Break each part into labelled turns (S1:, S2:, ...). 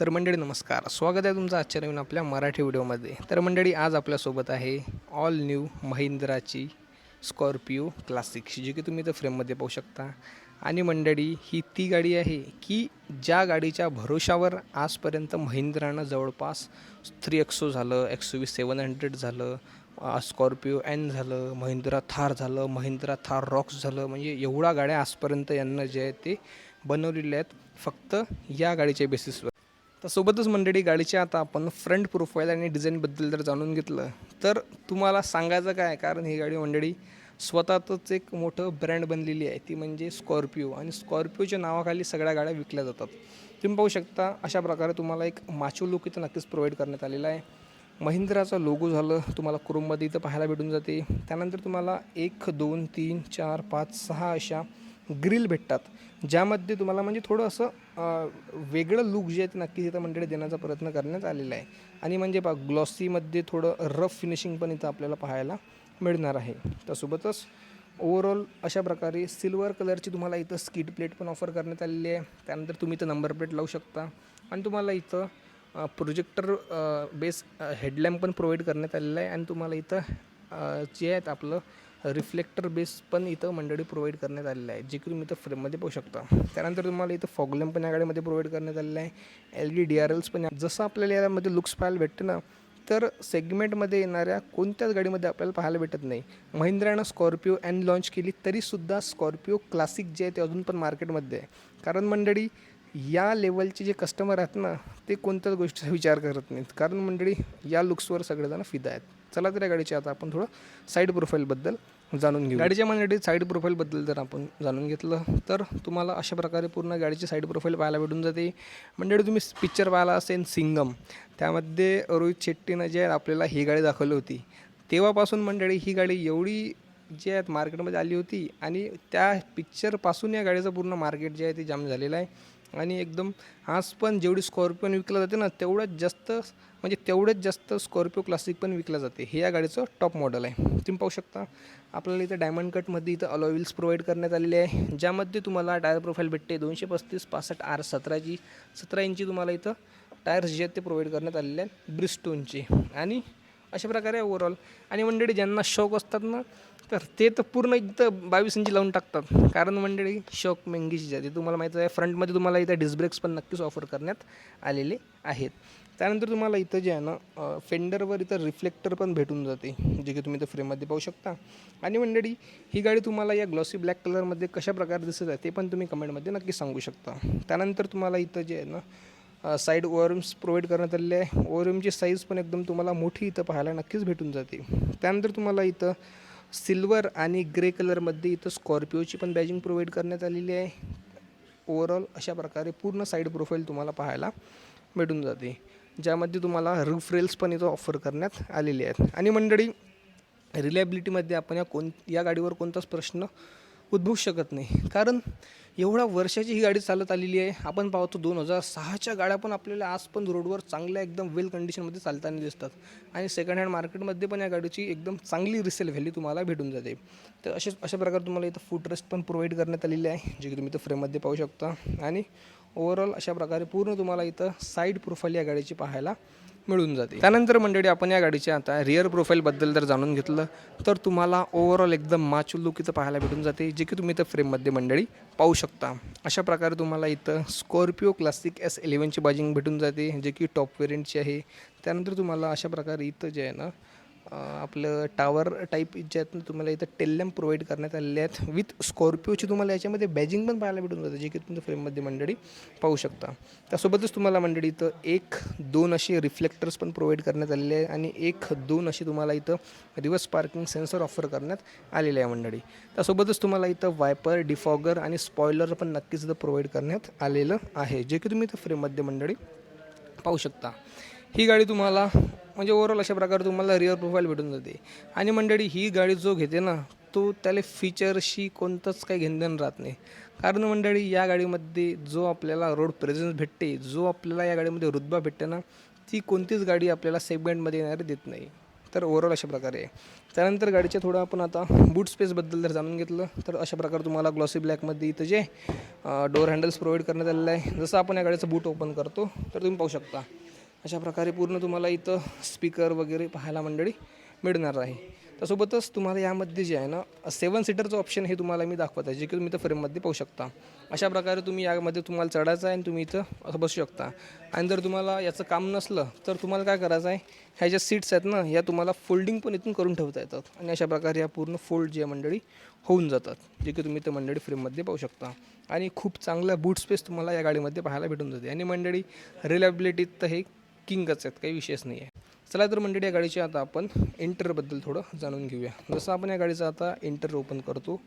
S1: तर मंडळी नमस्कार. स्वागत आहे तुमचं आजच्या नवीन आपल्या मराठी व्हिडिओमध्ये. तर मंडळी आज आपल्यासोबत आहे ऑल न्यू महिंद्राची स्कॉर्पिओ क्लासिक जी की तुम्ही इथं फ्रेममध्ये पाहू शकता. आणि मंडळी ही ती गाडी आहे की ज्या गाडीच्या भरोशावर आजपर्यंत महिंद्रानं जवळपास थ्री एक्सो झालं एक्सो वी सेवन हंड्रेड झालं स्कॉर्पिओ एन झालं महिंद्रा थार झालं महिंद्रा थार रॉक्स झालं म्हणजे एवढ्या गाड्या आजपर्यंत यांना जे आहे ते बनवलेल्या आहेत. फक्त या गाडीच्या बेसिसवर तर सोबतच मंडळी गाडीचे आता आपण फ्रंट प्रोफाईल आणि डिझाईनबद्दल जर जाणून घेतलं तर तुम्हाला सांगायचं काय? कारण ही गाडी मंडळी स्वतःतच एक मोठं ब्रँड बनलेली आहे. ती म्हणजे स्कॉर्पिओ आणि स्कॉर्पिओच्या नावाखाली सगळ्या गाड्या विकल्या जातात. तुम्ही पाहू शकता अशा प्रकारे तुम्हाला एक माचो लुक इथं नक्कीच प्रोव्हाइड करण्यात आलेला आहे. महिंद्राचा लोगो झालं तुम्हाला क्रोममध्ये इथं पाहायला भेटून जाते. त्यानंतर तुम्हाला एक दोन तीन चार पाच सहा अशा ग्रिल भेटतात. ज्यामध्ये तुम्हाला म्हणजे थोडं असं वेगळं लुक जे आहे ते नक्कीच इथं मंडळी देण्याचा प्रयत्न करण्यात आलेला आहे. आणि म्हणजे पा ग्लॉसीमध्ये थोडं रफ फिनिशिंग पण इथं आपल्याला पाहायला मिळणार आहे. त्यासोबतच ओवरऑल अशा प्रकारे सिल्वर कलरची तुम्हाला इथं स्किट प्लेट पण ऑफर करण्यात आलेली आहे. त्यानंतर तुम्ही इथं नंबर प्लेट लावू शकता. आणि तुम्हाला इथं प्रोजेक्टर बेस हेडलॅम्प पण प्रोव्हाइड करण्यात आलेलं आहे. आणि तुम्हाला इथं जे आहेत आपलं रिफ्लेक्टर बेस पण इथं मंडळी प्रोव्हाइड करण्यात आलेलं आहे जे की तुम्ही इथं फ्रेममध्ये पाहू शकता. त्यानंतर तुम्हाला इथं फॉगलेम पण या गाडीमध्ये प्रोव्हाइड करण्यात आलेलं आहे L D D R Ls पण जसं आपल्याला यामध्ये लुक्स पाहायला भेटते ना तर सेगमेंटमध्ये येणाऱ्या कोणत्याच गाडीमध्ये आपल्याला पाहायला भेटत नाही. महिंद्रानं स्कॉर्पिओ एन लॉन्च केली तरीसुद्धा स्कॉर्पिओ क्लासिक जे आहे ते अजून पण मार्केटमध्ये आहे. कारण मंडळी या लेवलचे जे कस्टमर आहेत ना ते कोणत्याच गोष्टीचा विचार करत नाहीत. कारण मंडळी या लुक्सवर सगळेजण फिदा आहेत. चला तर या गाडीचे आता आपण थोडं साईड प्रोफाईलबद्दल जाणून घेऊ गाडीच्या मंडळी साईड प्रोफाईलबद्दल जर आपण जाणून घेतलं तर तुम्हाला अशा प्रकारे पूर्ण गाडीची साईड प्रोफाईल पाहायला भेटून जाते. मंडळी तुम्ही पिक्चर पाहिला असेल सिंगम. त्यामध्ये रोहित शेट्टीनं जे आपल्याला ही गाडी दाखवली होती. तेव्हापासून मंडळी ही गाडी एवढी जे आहेत मार्केटमध्ये आली होती आणि त्या पिक्चरपासून या गाडीचं पूर्ण मार्केट जे आहे ते जाम झालेलं आहे. आणि एकदम आज पण जेवढी स्कॉर्पिओन विकलं जाते ना तेवढ्याच जास्त म्हणजे तेवढंच जास्त स्कॉर्पिओ क्लासिक पण विकलं जाते. हे या गाडीचं टॉप मॉडेल आहे. तुम्ही पाहू शकता आपल्याला इथं डायमंड कटमध्ये इथं अलॉविल्स प्रोव्हाइड करण्यात आलेले आहे. ज्यामध्ये तुम्हाला टायर प्रोफाईल भेटते दोनशे पस्तीस पासष्ट आर सतराची सतरा इंची तुम्हाला इथं टायर्स जे आहेत ते प्रोव्हाइड करण्यात आलेले आहेत ब्रिस्टोनचे आणि अशा प्रकारे ओव्हरऑल आणि मंडळी ज्यांना शौक असतात ना तर ते तर पूर्ण इथं बावीस इंची लावून टाकतात. कारण मंडळी शौक मेंगीची जाते तुम्हाला माहीत आहे फ्रंटमध्ये तुम्हाला इथं डिस्ब्रेक्स पण नक्कीच ऑफर करण्यात आलेले आहेत. त्यानंतर तुम्हाला इथं जे आहे ना फेंडरवर इथं रिफ्लेक्टर पण भेटून जाते जे की तुम्ही इथं फ्रेममध्ये पाहू शकता. आणि मंडळी ही गाडी तुम्हाला या ग्लॉसी ब्लॅक कलरमध्ये कशा प्रकारे दिसत आहे ते पण तुम्ही कमेंटमध्ये नक्की सांगू शकता. त्यानंतर तुम्हाला इथं जे आहे ना साईड ओव्हरम्स प्रोव्हाइड करण्यात आलेले आहे. ओव्हरमची साईज पण एकदम तुम्हाला मोठी इथं पाहायला नक्कीच भेटून जाते. त्यानंतर तुम्हाला इथं सिल्वर आणि ग्रे कलरमध्ये इथं स्कॉर्पिओची पण बॅजिंग प्रोव्हाइड करण्यात आलेली आहे. ओवरऑल अशा प्रकारे पूर्ण साईड प्रोफाईल तुम्हाला पाहायला भेटून जाते. ज्यामध्ये तुम्हाला रूफ रेल्स पण इथं ऑफर करण्यात आलेले आहेत. आणि मंडळी रिलायबिलिटीमध्ये आपण या कोण या गाडीवर कोणताच प्रश्न उद्भवू शकत नाही. कारण एवढ्या वर्षाची ही गाडी चालत आलेली आहे. आपण पाहतो दोन हजार सहाच्या गाड्या पण आपल्याला आज पण रोडवर चांगल्या एकदम वेल कंडिशनमध्ये चालताना दिसतात. आणि सेकंड हँड मार्केटमध्ये पण या गाडीची एकदम चांगली रिसेल व्हॅल्यू तुम्हाला भेटून जाते. तर असे अशा प्रकारे तुम्हाला इथं फूट रेस्ट पण प्रोव्हाइड करण्यात आलेली आहे जे की तुम्ही इथं फ्रेममध्ये पाहू शकता. आणि ओव्हरऑल अशा प्रकारे पूर्ण तुम्हाला इथं साईड प्रोफाईल या गाडीची पाहायला मिळून जाते. त्यानंतर मंडळी आपण या गाडीच्या आता रिअर प्रोफाईलबद्दल जर जाणून घेतलं तर तुम्हाला ओव्हरऑल एकदम माचू लुक इथं पाहायला भेटून जाते जे की तुम्ही इथं फ्रेममध्ये मंडळी पाहू शकता. अशा प्रकारे तुम्हाला इथं स्कॉर्पिओ क्लासिक एस इलेवनची बाजिंग भेटून जाते जे की टॉप वेरियंटची आहे. त्यानंतर तुम्हाला अशा प्रकारे इथं जे आहे ना आपलं टावर टाईप जे तुम्हाला इथं टेल्लम प्रोव्हाइड करण्यात आलेले आहेत विथ स्कॉर्पिओची तुम्हाला याच्यामध्ये बॅजिंग पण पाहायला भेटून जाते जे की तुमच्या फ्रेममध्ये मंडळी पाहू शकता. त्यासोबतच तुम्हाला मंडळी इथं एक दोन असे रिफ्लेक्टर्स पण प्रोव्हाइड करण्यात आलेले आहे आणि एक दोन असे तुम्हाला इथं रिव्हर्स पार्किंग सेन्सर ऑफर करण्यात आलेले आहे मंडळी. त्यासोबतच तुम्हाला इथं वायपर डिफॉगर आणि स्पॉयलर पण नक्कीच इथं प्रोव्हाइड करण्यात आलेलं आहे जे की तुम्ही इथं फ्रेममध्ये मंडळी पाहू शकता. ही गाडी तुम्हाला म्हणजे ओवरऑल अशा प्रकारे तुम्हाला रिअर प्रोफाईल भेटून जाते. आणि मंडळी ही गाडी जो घेते ना तो त्याला फीचरशी कोणतंच काही घेणदेण राहत नाही. कारण मंडळी या गाडीमध्ये जो आपल्याला रोड प्रेझेन्स भेटते जो आपल्याला या गाडीमध्ये रुतबा भेटते ना ती कोणतीच गाडी आपल्याला सेगमेंटमध्ये येणारी देत नाही. तर ओव्हरऑल अशा प्रकारे आहे. त्यानंतर गाडीच्या थोडं आपण आता बूट स्पेसबद्दल जर जाणून घेतलं तर अशा प्रकारे तुम्हाला ग्लॉसी ब्लॅकमध्ये इथं जे डोअर हँडल्स प्रोव्हाइड करण्यात आलेलं आहे. जसं आपण या गाडीचं बूट ओपन करतो तर तुम्ही पाहू शकता. अशा प्रकारे पूर्ण तुम्हाला इथं स्पीकर वगैरे पाहायला मंडळी मिळणार आहे. त्यासोबतच तुम्हाला यामध्ये जे आहे ना सेवन सीटरचं ऑप्शन हे तुम्हाला मी दाखवत आहे जे की तुम्ही इथं फ्रेममध्ये पाहू शकता. अशा प्रकारे तुम्ही यामध्ये तुम्हाला चढायचं आहे आणि तुम्ही इथं असं बसू शकता. आणि जर तुम्हाला याचं काम नसलं तर तुम्हाला काय करायचं आहे ह्या ज्या सीट्स आहेत ना या तुम्हाला फोल्डिंग पण इथून करून ठेवता येतात. आणि अशा प्रकारे या पूर्ण फोल्ड जे मंडळी होऊन जातात. जे की तुम्ही इथं मंडळी फ्रेममध्ये पाहू शकता. आणि खूप चांगला बूट स्पेस तुम्हाला या गाडीमध्ये पाहायला भेटून जाते. आणि मंडळी रिलायबिलिटीत तर हे किंगच आहेत काही विशेष नाही आहे चला तर मंडळी या गाडीची आता आपण इंटरबद्दल थोडं जाणून घेऊया. जसं आपण या गाडीचं आता इंटर ओपन करतो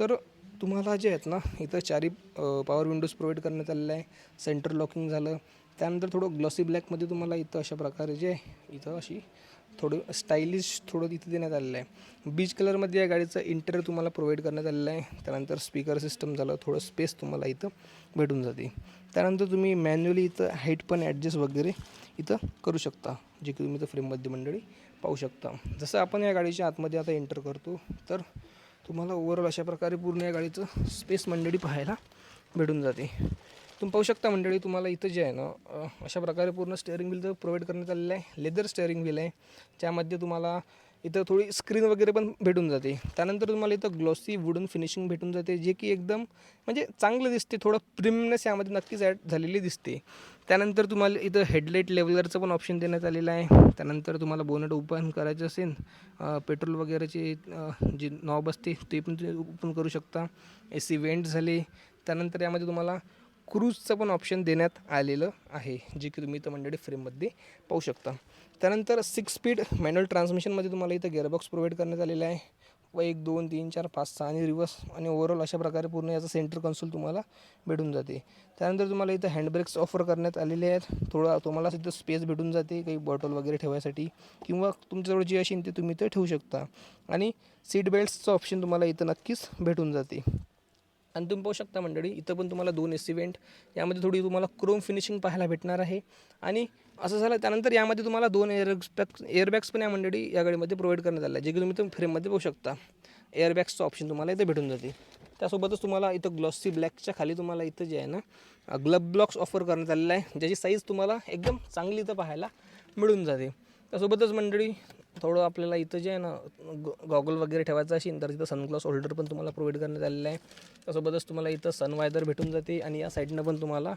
S1: तर तुम्हाला जे आहेत ना इथं चारी पॉवर विंडोज प्रोव्हाइड करण्यात आलेलं आहे. सेंटर लॉकिंग झालं त्यानंतर थोडं ग्लॉसी ब्लॅकमध्ये तुम्हाला इथं अशा प्रकारे जे आहे इथं अशी थोडं स्टायलिश थोडं इथे देण्यात आलेलं आहे. बीच कलरमध्ये या गाडीचं इंटर तुम्हाला प्रोव्हाइड करण्यात आलेलं आहे. त्यानंतर स्पीकर सिस्टम झालं थोडं स्पेस तुम्हाला इथं भेटून जाते. त्यानंतर तुम्ही मॅन्युअली इथं हाईट पण ॲडजस्ट वगैरे इथं करू शकता जे की तुम्ही इथं फ्रेममध्ये मंडळी पाहू शकता. जसं आपण या गाडीच्या आतमध्ये आता एंटर करतो तर तुम्हाला ओवरऑल अशा प्रकारे पूर्ण या गाडीचं स्पेस मंडळी पाहायला भेटून जाते. तुम्ही पाहू शकता मंडळी तुम्हाला इथं जे आहे ना अशा प्रकारे पूर्ण स्टेअरिंग व्हील तर प्रोव्हाइड करण्यात आलेलं आहे. लेदर स्टेअरिंग व्हील आहे. त्यामध्ये तुम्हाला इथं थोडी स्क्रीन वगैरे पण भेटून जाते. त्यानंतर तुम्हाला इथं ग्लॉसी वुडन फिनिशिंग भेटून जाते जे की एकदम म्हणजे चांगलं दिसते. थोडं प्रिमनेस यामध्ये नक्कीच ॲड झालेली दिसते. त्यानंतर तुम्हाला इथं हेडलाईट लेवलरचं पण ऑप्शन देण्यात आलेलं आहे. त्यानंतर तुम्हाला बोनट ओपन करायचं असेल पेट्रोल वगैरेचे जे जी नॉब असते ते पण तुम्ही ओपन करू शकता. ए सी वेंट झाले. त्यानंतर यामध्ये तुम्हाला क्रूजचं पण ऑप्शन देण्यात आलेलं आहे जे की तुम्ही इथं मंडळी फ्रेममध्ये पाहू शकता. त्यानंतर सिक्स स्पीड मॅन्युअल ट्रान्समिशनमध्ये तुम्हाला इथं गेअरबॉक्स प्रोव्हाइड करण्यात आलेला आहे. व एक दोन तीन चार पाच सहा आणि रिवर्स आणि ओव्हरऑल अशा प्रकारे पूर्ण याचा सेंटर कन्सोल तुम्हाला भेटून जाते. त्यानंतर तुम्हाला इथं हँडब्रेक्स ऑफर करण्यात आलेले आहेत. थोडा तुम्हाला इथं स्पेस भेटून जाते काही बॉटल वगैरे ठेवायसाठी किंवा तुमच्याजवळ जी असेल ते तुम्ही इथं ठेवू शकता. आणि सीट बेल्ट्सचं ऑप्शन तुम्हाला इथं नक्कीच भेटून जाते. आणि तुम्ही पाहू शकता मंडळी इथं पण तुम्हाला दोन एस इव्हेंट यामध्ये थोडी तुम्हाला क्रोम फिनिशिंग पाहायला भेटणार आहे. आणि असं झालं त्यानंतर यामध्ये तुम्हाला दोन एअरबॅग्स एअरबॅग्स पण या मंडळी या गाडीमध्ये प्रोव्हाइड करण्यात आले आहे जे की तुम्ही इथं फ्रेममध्ये पाहू शकता. एअरबॅग्सचं ऑप्शन तुम्हाला इथं भेटून जाते. त्यासोबतच तुम्हाला इथं ग्लॉसी ब्लॅकच्या खाली तुम्हाला इथं जे आहे ना ग्लब ब्लॉक्स ऑफर करण्यात आलेला आहे ज्याची साईज तुम्हाला एकदम चांगली इथं पाहायला मिळून जाते. त्यासोबतच मंडळी थोडं आपल्याला इथं जे आहे ना गॉगल वगैरे ठेवायचं असेल तर तिथं सनग्लास होल्डर पण तुम्हाला प्रोव्हाइड करण्यात आलेलं आहे. त्यासोबतच तुम्हाला इथं सनवायझर भेटून जाते आणि या साईडनं पण तुम्हाला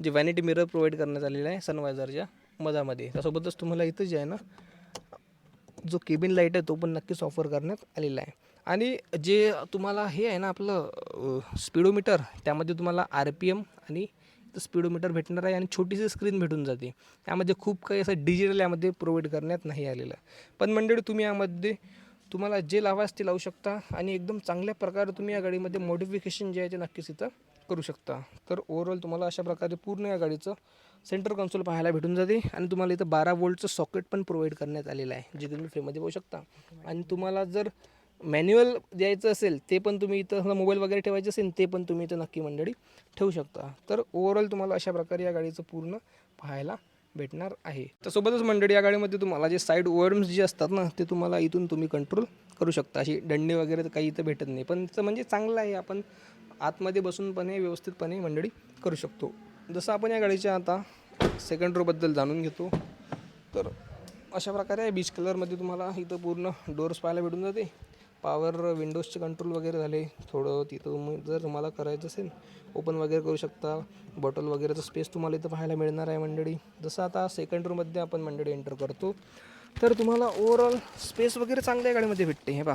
S1: जे व्हॅनिटी मिरर प्रोव्हाइड करण्यात आलेलं आहे सनवायझरच्या मधामध्ये. त्यासोबतच तुम्हाला इथं जे आहे ना जो केबिन लाइट आहे तो पण नक्कीच ऑफर करण्यात आलेला आहे. आणि जे तुम्हाला हे आहे ना आपलं स्पीडोमीटर त्यामध्ये तुम्हाला आर पी एम आणि स्पीडोमीटर भेटणार आहे आणि छोटीशी स्क्रीन भेटून जाते. यामध्ये खूप काही असं डिजिटल यामध्ये प्रोव्हाइड करण्यात नाही आलेलं. पण मंडळी तुम्ही यामध्ये तुम्हाला जे लावास ते लावू शकता आणि एकदम चांगल्या प्रकारे तुम्ही या गाडीमध्ये मॉडिफिकेशन जे आहे ते नक्कीच इथं करू शकता. तर ओव्हरऑल तुम्हाला अशा प्रकारे पूर्ण या गाडीचं सेंटर कन्सोल पाहायला भेटून जाते आणि तुम्हाला इथं बारा वोल्टचं सॉकेट पण प्रोव्हाइड करण्यात आलेलं आहे जे तुम्ही फ्रीमध्ये पाहू शकता. आणि तुम्हाला जर मॅन्युअल द्यायचं असेल ते पण तुम्ही इथं मोबाईल वगैरे ठेवायचे असेल ते पण तुम्ही इथं नक्की मंडळी ठेवू शकता. तर ओव्हरऑल तुम्हाला अशा प्रकारे या गाडीचं पूर्ण पाहायला भेटणार आहे. तर सोबतच मंडळी या गाडीमध्ये तुम्हाला जे साईड ओव्हरम्स जे असतात ना ते तुम्हाला इथून तुम्ही कंट्रोल करू शकता. अशी दंडे वगैरे तर काही इथं भेटत नाही. पण त्याचं म्हणजे चांगलं आहे. आपण आतमध्ये बसूनपणे व्यवस्थितपणे मंडळी करू शकतो. जसं आपण या गाडीच्या आता सेकंड रोबद्दल जाणून घेतो तर अशा प्रकारे बीच कलरमध्ये तुम्हाला इथं पूर्ण डोर्स पाहायला भेटून जाते. पॉवर विंडोजचे कंट्रोल वगैरे झाले. थोडं तिथं तुम्ही जर तुम्हाला करायचं असेल ओपन वगैरे करू शकता. बॉटल वगैरेचं स्पेस तुम्हाला इथं पाहायला मिळणार आहे मंडळी. जसं आता सेकंड रूममध्ये आपण मंडळी एंटर करतो. तर तुम्हाला ओवरऑल स्पेस वगैरे चांगल्या गाडीमध्ये भेटते हे पा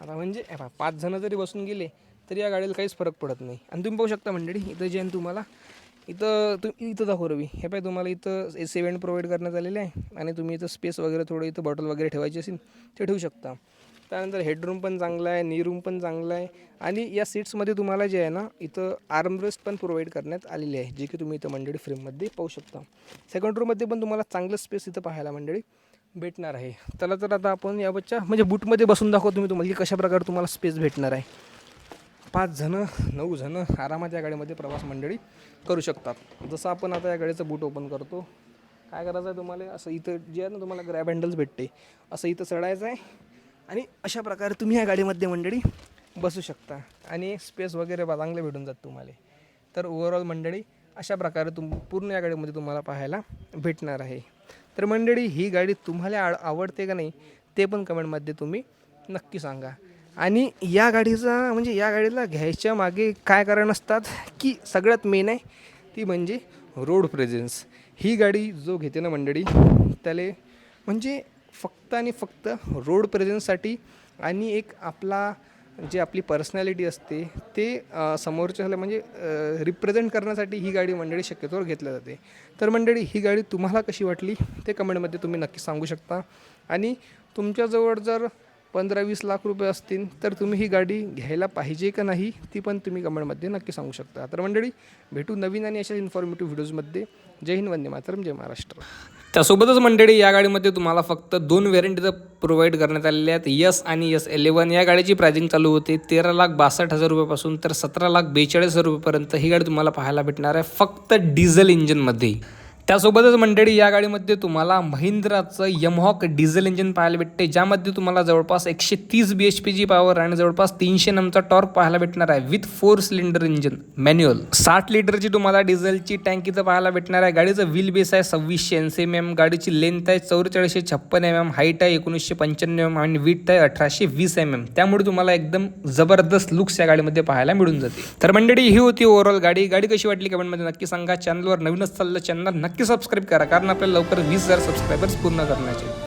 S1: आता म्हणजे हे पा पाच जणं जरी बसून गेले तरी या गाडीला काहीच फरक पडत नाही. आणि तुम्ही पाहू शकता मंडळी इथं जे तुम्हाला इथं तु इथं दाखव रवी. हे पाय तुम्हाला इथं ए इव्हेंट प्रोव्हाइड करण्यात आलेले आहे. आणि तुम्ही इथं स्पेस वगैरे थोडं इथं बॉटल वगैरे ठेवायची असेल ते ठेवू शकता. त्यानंतर हेडरूम पण चांगला आहे नी रूम पण चांगला आहे. आणि या सीट्समध्ये तुम्हाला जे आहे ना इथं आर्मरेस्ट पण प्रोव्हाइड करण्यात आलेली आहे जे की तुम्ही इथं मंडळी फ्रेममध्ये पाहू शकता. सेकंड रूममध्ये पण तुम्हाला चांगलं स्पेस इथं पाहायला मंडळी भेटणार आहे. त्याला तर आता आपण यावरच्या म्हणजे बूटमध्ये बसून दाखवतो तुम्ही तुम्हाला की कशाप्रकारे तुम्हाला स्पेस भेटणार आहे. पाच जणं नऊ जणं आरामात या गाडीमध्ये प्रवास मंडळी करू शकतात. जसं आपण आता या गाडीचं बूट ओपन करतो काय करायचं आहे तुम्हाला? असं इथं जे आहे ना तुम्हाला ग्रॅब हँडल्स भेटते. असं इथं चढायचं आहे. आणि अशा प्रकारे तुम्ही या गाडीमध्ये मंडळी बसू शकता. आणि स्पेस वगैरे चांगले भेटून जात तुम्हाला. तर ओवरऑल मंडळी अशा प्रकारे तुम पूर्ण या गाडीमध्ये तुम्हाला पाहायला भेटणार आहे. तर मंडळी ही गाडी तुम्हाला आ आवडते का नाही ते पण कमेंटमध्ये तुम्ही नक्की सांगा. आणि या गाडीचा म्हणजे या गाडीला घ्यायच्या मागे काय कारण असतात की सगळ्यात मेन आहे ती म्हणजे रोड प्रेझेन्स ही गाडी जो घेते ना मंडळी त्याला म्हणजे फक्त आणि फक्त रोड प्रेझेन्ससाठी आणि एक आपला जे आपली पर्सनॅलिटी असते ते समोरच्या समोरच्याला म्हणजे रिप्रेझेंट करण्यासाठी ही गाडी मंडळी शक्यतोवर घेतल्या जाते. तर मंडळी ही गाडी तुम्हाला कशी वाटली? ते कमेंटमध्ये तुम्ही नक्की सांगू शकता. आणि तुमच्याजवळ जर पंधरा वीस लाख रुपये असतील तर तुम्ही ही गाडी घ्यायला पाहिजे का नाही ती पण तुम्ही कमेंटमध्ये नक्की सांगू शकता. तर मंडळी भेटू नवीन आणि अशा इन्फॉर्मेटिव्ह व्हिडिओजमध्ये जय हिंद वंदे मातरम जय महाराष्ट्र. त्यासोबतच मंडळी या गाडीमध्ये तुम्हाला फक्त दोन व्हेरियंट प्रोव्हाइड करण्यात आलेल्या आहेत. यस आणि यस इलेवन या गाडीची प्राइजिंग चालू होते तेरा लाख बासष्ट हजार रुपयापासून तर सतरा लाख बेचाळीस हजार रुपयेपर्यंत ही गाडी तुम्हाला पाहायला भेटणार आहे फक्त डिझेल इंजिनमध्ये त्यासोबतच मंडळी या गाडीमध्ये तुम्हाला महिंद्राचं यमहॉक डिझेल इंजिन पाहायला भेटते ज्यामध्ये तुम्हाला जवळपास एकशे तीस बी एच पीची पॉवर आणि जवळपास तीनशे नमचा टॉर्क पाहायला भेटणार आहे with four cylinder engine manual साठ लिटरची तुम्हाला डिझेलची टँक इथं पाहायला भेटणार आहे. गाडीचं व्हील बेस आहे सव्वीसशे ऐंशी एम एम गाडीची लेंथ आहे चौवेचाळीसशे छप्पन एम एम हाईट आहे एकोणीसशे पंच्याण्णव एम आणि विथ आहे अठराशे वीस एम एम त्यामुळे तुम्हाला एकदम जबरदस्त लुक्स या गाडीमध्ये पाहायला मिळून जाते. तर मंडळी ही होती ओव्हरऑल गाडी. गाडी कशी वाटली कमेंटमध्ये नक्की सांगा. चॅनलवर नवीनच चाललं चॅनल नक्की नक्की सबस्क्राईब करा कारण आपल्याला लवकर वीस हजार सबस्क्रायबर्स पूर्ण करण्याचे.